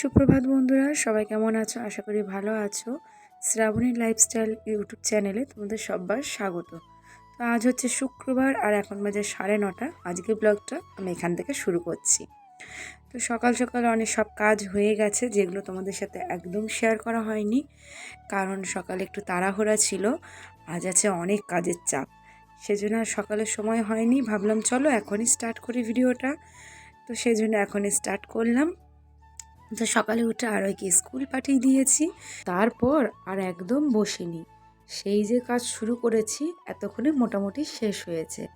সুপ্রভাত বন্ধুরা, সবাই কেমন আছো? আশা করি ভালো আছো। শ্রাবণী লাইফস্টাইল ইউটিউব চ্যানেলে তোমাদের সবার স্বাগত। তো আজ হচ্ছে শুক্রবার আর এখন বাজে সাড়ে নটা। আজকে ব্লগটা আমি এখান থেকে শুরু করছি। তো সকাল সকাল অনেক সব কাজ হয়ে গেছে, যেগুলো তোমাদের সাথে একদম শেয়ার করা হয়নি। কারণ সকালে একটু তাড়াহুড়া ছিল, আজ আছে অনেক কাজের চাপ। সেজন্য আর সকালের সময় হয়নি, ভাবলাম চলো এখনই স্টার্ট করি ভিডিওটা তো সেই জন্য এখনই স্টার্ট করলাম। তো সকালে উঠে আরোইকে স্কুল পাঠিয়ে দিয়েছি। তারপর আর একদম বসিনি। সেই যে কাজ শুরু করেছি, এতক্ষণে মোটামুটি শেষ হয়েছে।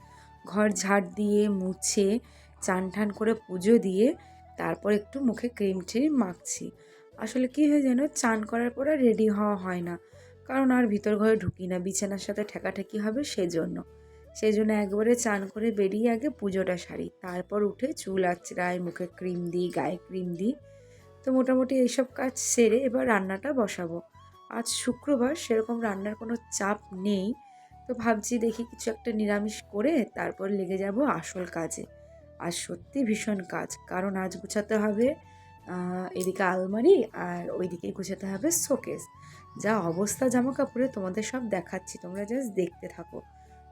ঘর ঝাড় দিয়ে, মুছে, চান ঠান করে পুজো দিয়ে, তারপর একটু মুখে ক্রিম ট্রিম মাখছি। আসলে কী হয় যেন, চান করার পরে রেডি হওয়া হয় না। কারণ আর ভিতর ঘরে ঢুকি না, বিছানার সাথে ঠেকাঠেকি হবে সেজন্য। সেই জন্য একবারে চান করে বেরিয়ে আগে পুজোটা সারি। তারপর উঠে চুল আঁচড়াই, মুখে ক্রিম দিই, গায়ে ক্রিম দিই। তো মোটামুটি এইসব কাজ সেরে এবার রান্নাটা বসাবো। আজ শুক্রবার সেরকম রান্নার কোনো চাপ নেই। তো ভাবছি দেখি কিছু একটা নিরামিষ করে তারপর লেগে যাব আসল কাজে। আজ সত্যি ভীষণ কাজ, কারণ আজ গুছাতে হবে এদিকে আলমারি আর ওইদিকে গুছাতে হবে শোকেস। যা অবস্থা জামা কাপড়ে তোমাদের সব দেখাচ্ছি, তোমরা জাস্ট দেখতে থাকো।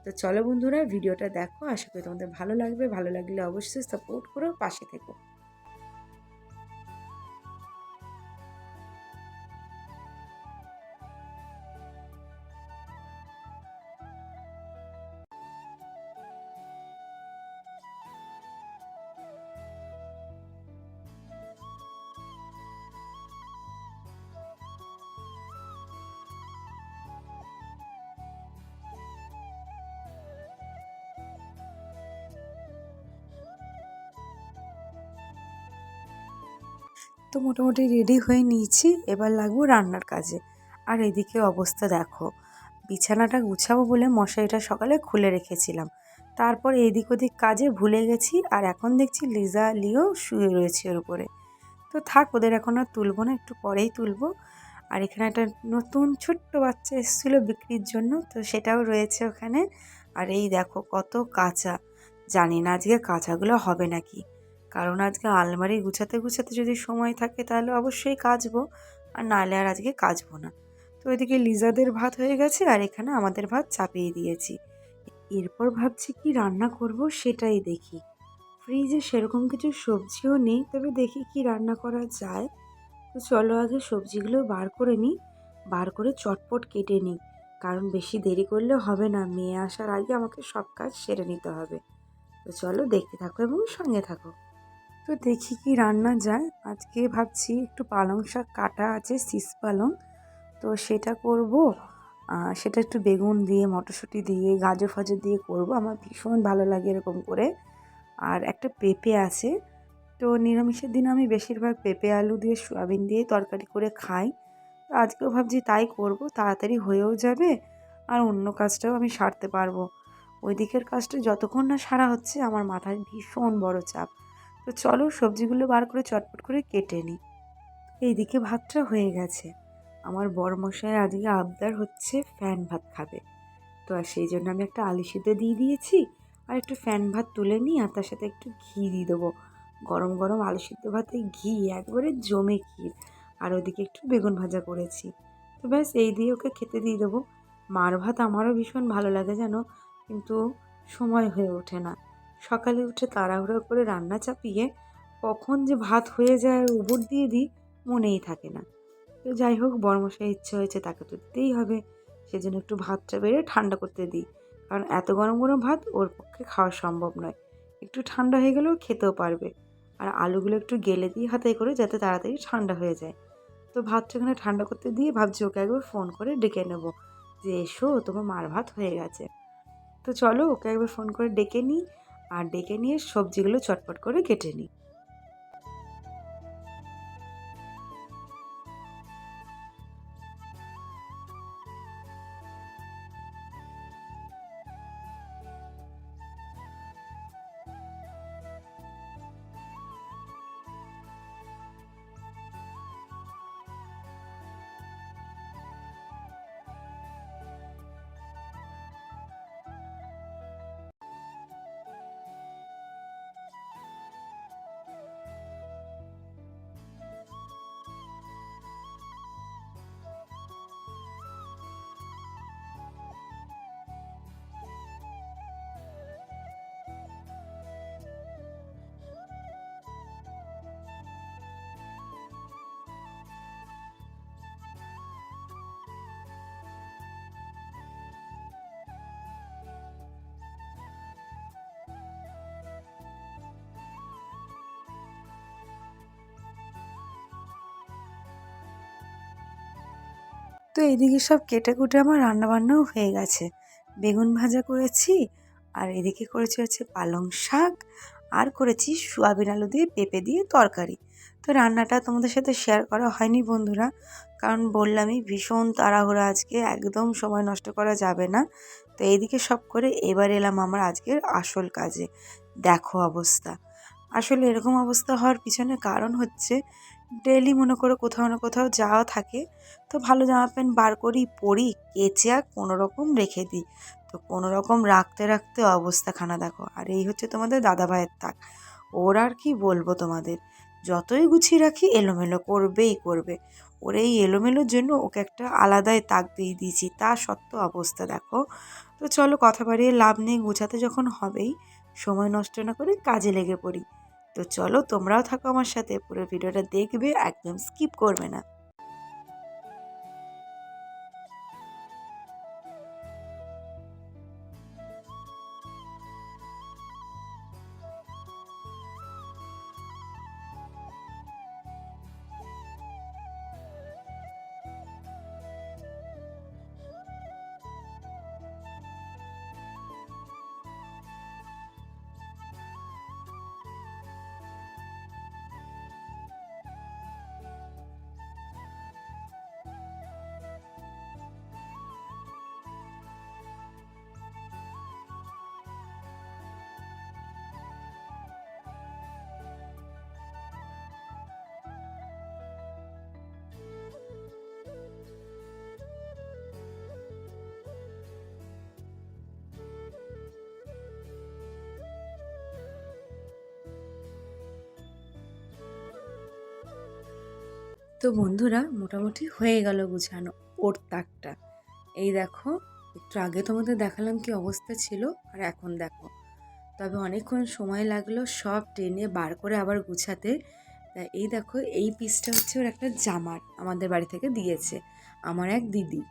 তো চলো বন্ধুরা, ভিডিওটা দেখো, আশা করি তোমাদের ভালো লাগবে। ভালো লাগলে অবশ্যই সাপোর্ট করো, পাশে থেকো। তো মোটামুটি রেডি হয়ে নিয়েছি, এবার লাগবো রান্নার কাজে। আর এদিকে অবস্থা দেখো, বিছানাটা গুছাবো বলে মশারিটা সকালে খুলে রেখেছিলাম। তারপর এদিক ওদিক কাজে ভুলে গেছি আর এখন দেখছি লিজা লিও শুয়ে রয়েছে ওর উপরে। তো থাক, ওদের এখন আর তুলবো না, একটু পরেই তুলবো। আর এখানে একটা নতুন ছোট্ট বাচ্চা এসেছিল বিক্রির জন্য, তো সেটাও রয়েছে ওখানে। আর এই দেখো কত কাঁচা, জানি না আজকে কাঁচাগুলো হবে নাকি। কারণ আজকে আলমারি গুছাতে গুছাতে যদি সময় থাকে তাহলে অবশ্যই কাচবো, আর নাহলে আর আজকে কাচবো না। তো ওইদিকে লিজাদের ভাত হয়ে গেছে, আর এখানে আমাদের ভাত চাপিয়ে দিয়েছি। এরপর ভাবছি কি রান্না করব সেটাই দেখি। ফ্রিজে সেরকম কিছু সবজিও নেই, তবে দেখি কি রান্না করা যায়। তো চলো আগে সবজিগুলো বার করে নিই, বার করে চটপট কেটে নিই। কারণ বেশি দেরি করলে হবে না, মেয়ে আসার আগে আমাকে সব কাজ সেরে নিতে হবে। তো চলো দেখতে থাকো এবং সঙ্গে থাকো। তো দেখি কি রান্না যায়। আজকে ভাবছি একটু পালং শাক কাটা আছে, শীষ পালং। তো সেটা করব। সেটা একটু বেগুন দিয়ে, মটরশুঁটি দিয়ে, গাজর ফাজর দিয়ে করব। আমার ভীষণ ভালো লাগে এরকম করে। আর একটা পেঁপে আছে। তো নিরামিষের দিন আমি বেশিরভাগ পেঁপে, আলু দিয়ে, সোয়াবিন দিয়ে তরকারি করে খাই। তো আজকেও ভাবছি তাই করব। তাড়াতাড়ি হয়েও যাবে আর অন্য কাজটাও আমি সারতে পারব। ওই দিকের কাজটা যতক্ষণ না সারা হচ্ছে, আমার মাথায় ভীষণ বড় চাপ। তো চলো সবজিগুলো বার করে চটপট করে কেটে নিই। এইদিকে ভাতটা হয়ে গেছে। আমার বড় মশাই আজকে আবদার হচ্ছে ফ্যান ভাত খাবে। তো আর সেই জন্য আমি একটা আলু সিদ্ধ দিয়ে দিয়েছি আর একটু ফ্যান ভাত তুলে নিই আর তার সাথে একটু ঘি দিয়ে দেবো। গরম গরম আলু সিদ্ধ ভাতে ঘি, একবারে জমে ক্ষীর। আর ওদিকে একটু বেগুন ভাজা করেছি। তো ব্যাস, এই দিয়ে ওকে খেতে দিয়ে দেবো। মার ভাত আমারও ভীষণ ভালো লাগে যেন কিন্তু সময় হয়ে ওঠে না। সকালে উঠে তাড়াহুড়ো করে রান্না চাপিয়ে কখন যে ভাত হয়ে যায় উবর দিয়ে দিই মনেই থাকে না। তো যাই হোক বড়মশাই ইচ্ছে হয়েছে তাকে তো দিতেই হবে। সেজন্য একটু ভাতটা বেড়ে ঠান্ডা করতে দিই। কারণ এত গরম গরম ভাত ওর পক্ষে খাওয়া সম্ভব নয়। একটু ঠান্ডা হয়ে গেলেও খেতেও পারবে। আর আলুগুলো একটু গেলে দিই হাতে করে যাতে তাড়াতাড়ি ঠান্ডা হয়ে যায়। তো ভাতটা এখানে ঠান্ডা করতে দিয়ে ভাবছি ওকে একবার ফোন করে ডেকে নেব যে, এসো, তোমার মার ভাত হয়ে গেছে। তো চলো ওকে একবার ফোন করে ডেকে নিই। আর ডেকে নিয়ে সবজিগুলো চটপট করে কেটে নিই। তো এদিকে সব কেটে কুটে আমার রান্নাবান্নাও হয়ে গেছে। বেগুন ভাজা করেছি, আর এদিকে করেছি হচ্ছে পালং শাক, আর করেছি সোয়াবিন আলু দিয়ে পেঁপে দিয়ে তরকারি। তো রান্নাটা তোমাদের সাথে শেয়ার করা হয়নি বন্ধুরা, কারণ বললামই ভীষণ তাড়াহুড়ো আজকে, একদম সময় নষ্ট করা যাবে না। তো এইদিকে সব করে এবার এলাম আমার আজকের আসল কাজে। দেখো অবস্থা। আসলে এরকম অবস্থা হওয়ার পিছনে কারণ হচ্ছে ডেলি মনে করো কোথাও না কোথাও যাওয়া থাকে, তো ভালো জামা প্যান্ট বার করি, পরি, কেচে কোনো রকম রেখে দিই। তো কোনো রকম রাখতে রাখতে অবস্থাখানা দেখো। আর এই হচ্ছে তোমাদের দাদা ভাইয়ের তাক। ওর আর কি বলব তোমাদের? যতই গুছিয়ে রাখি, এলোমেলো করবেই করবে। ওর এই এলোমেলোর জন্য ওকে একটা আলাদাই তাক দিয়ে দিয়েছি। তা সত্ত্বেও অবস্থা দেখো। তো চলো কথা বাড়িয়ে লাভ নেই, গুছাতে যখন হবেই, সময় নষ্ট না করে কাজে লেগে পড়ি। তো চলো তোমরাও থাকো আমার সাথে পুরো ভিডিওটা দেখবে একদম স্কিপ করবে না। তো বন্ধুরা মোটামুটি হয়ে গেল গুছানো ওর তাকটা। এই দেখো, একটু আগে তোমাদের দেখালাম কি অবস্থা ছিল, আর এখন দেখো। তবে অনেকক্ষণ সময় লাগল সব টেনে বার করে আবার গুছাতে। তা এই দেখো, এই পিসটা হচ্ছে ওর একটা জামার, আমাদের বাড়ি থেকে দিয়েছে আমার এক দিদি।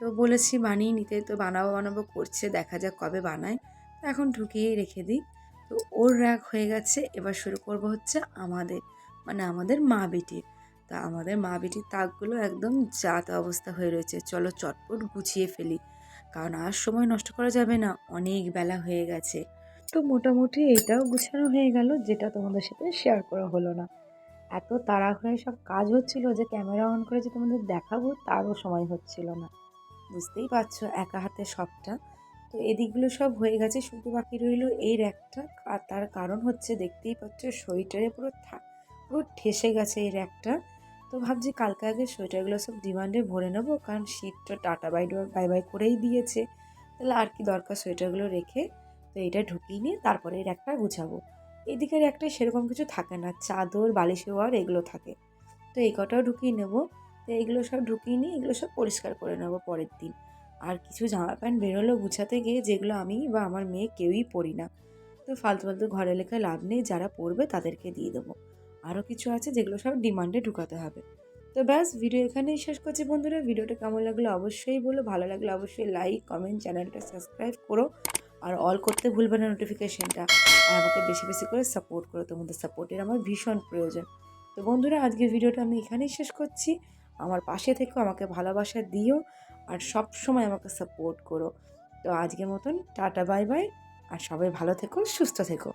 তো বলেছি বানিয়ে নিতে, তো বানাবো বানাবো করছে, দেখা যাক কবে বানায়। তো এখন ঢুকিয়েই রেখে দিই। তো ওর র্যাক হয়ে গেছে, এবার শুরু করব হচ্ছে আমাদের মানে আমাদের মা বেটির তা আমাদের মা বেটির তাকগুলো একদম জাত অবস্থা হয়ে রয়েছে। চলো চটপট গুছিয়ে ফেলি। কারণ আর সময় নষ্ট করা যাবে না, অনেক বেলা হয়ে গেছে। তো মোটামুটি এটাও গুছানো হয়ে গেল, যেটা তোমাদের সাথে শেয়ার করা হলো না। এত তাড়াহুড়ায় সব কাজ হচ্ছিল যে ক্যামেরা অন করে যে তোমাদের দেখাবো, তারও সময় হচ্ছিল না। বুঝতেই পারছ একা হাতে সবটা। তো এদিকগুলো সব হয়ে গেছে, শুধু বাকি রইল এই র্যাকটা আর তার কারণ হচ্ছে, দেখতেই পাচ্ছ, সোয়েটারে পুরো পুরো ঠেসে গেছে এই র্যাকটা তো ভাবছি কালকে আগে সোয়েটারগুলো সব ডিমান্ডে ভরে নেব, কারণ শীতটা টাটা বাই বাই বাই করেই দিয়েছে। তাহলে আর কি দরকার সোয়েটারগুলো রেখে? তো এটা ঢুকিয়ে নিয়ে তারপরে এর একটা গুছাবো। এদিকের একটা সেরকম কিছু থাকে না, চাদর, বালিশ ওয়ার, এগুলো থাকে। তো এই কটাও ঢুকিয়ে নেব। তো এইগুলো সব ঢুকিয়ে নিয়ে এগুলো সব পরিষ্কার করে নেব পরের দিন। আর কিছু জামা প্যান্ট বেরোলো গুছাতে গিয়ে, যেগুলো আমি বা আমার মেয়ে কেউই পরি না। তো ফালতু ফালতু ঘরে লেখা লাভ নেই, যারা পড়বে তাদেরকে দিয়ে দেবো। আরও কিছু আছে যেগুলো সব ডিমান্ডে ঢুকাতে হবে। তো ব্যাস ভিডিও এখানেই শেষ করছি বন্ধুরা। ভিডিওটা কেমন লাগল অবশ্যই বলো, ভালো লাগলে অবশ্যই লাইক কমেন্ট চ্যানেলটা সাবস্ক্রাইব করো। আর অল করতে ভুলবে না নোটিফিকেশানটা আর আমাকে বেশি বেশি করে সাপোর্ট করো, তোমাদের সাপোর্টের আমার ভীষণ প্রয়োজন। তো বন্ধুরা, আজকের ভিডিওটা আমি এখানেই শেষ করছি। আমার পাশে থেকো, আমাকে ভালোবাসা দিও আর সব সময় আমাকে সাপোর্ট করো। তো আজকের মতন টাটা বাই বাই আর সবাই ভালো থেকো, সুস্থ থেকো।